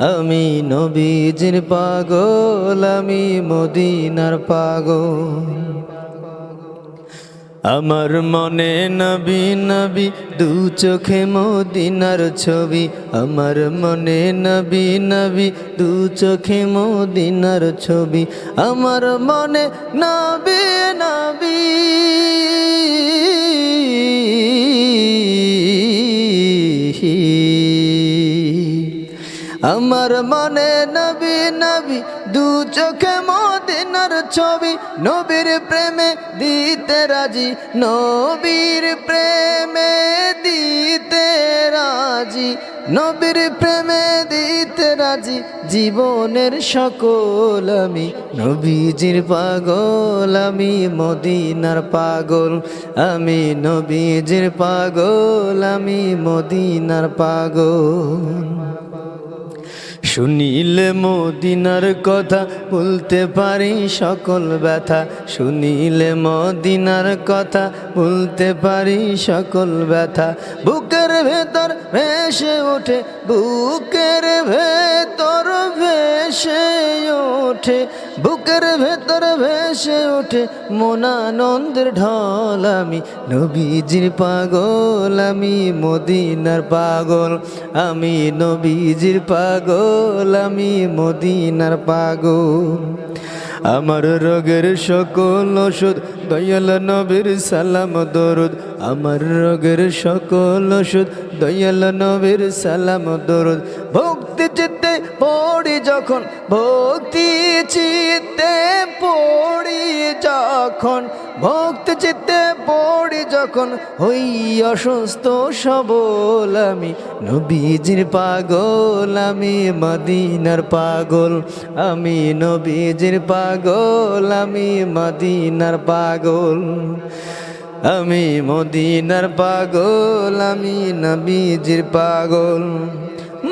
আমি নবীজির পাগল, আমি মদিনার পাগল। আমার মনে নবী নবী, দু চোখে মদিনার ছবি। আমার মনে নবী নবী, দু চোখে মদিনার ছবি। আমার মনে নবী নবী। আমার মনে নবী নবী, দু চোখে মদিনার ছবি। নবীর প্রেমে দিতে রাজি, নবীর প্রেমে দিতে রাজি। নবীর প্রেমে দিতে রাজি, জীবনের সকল আমি। নবীজির পাগল, আমি মদিনার পাগল। আমি নবীজির পাগল, আমি মদিনার পাগল। শুনিলে মদিনার কথা, বলতে পারি সকল ব্যথা। শুনিলে মদিনার কথা, বলতে পারি সকল ব্যথা। বুকের ভেতর ভেসে ওঠে, বুকের ভেসে ওঠে, বুকের ভেতর ভেসে ওঠে, মনানন্দের ঢল। আমি নবীজির পাগল, আমি মদিনার পাগল। আমি নবীজির পাগল, আমি মদিনার পাগল। আমার রোগের সকল ওষুধ, দয়াল নবীর সালাম, দরুদ। আমার রোগের সকল ওষুধ, দয়াল নবীর সালাম, দরুদ। ভক্তি চিত্তে পড়ি যখন, ভক্তি চিত্তে পড়ি যখন, ভক্তি চিত্তে পড়ি যখন হই অসুস্থ সবল আমি, নবীজির পাগল আমি, মদিনার পাগল আমি, নবীজির পাগল আমি, মদিনার পাগল আমি, মদিনার পাগল আমি, নবীজির পাগল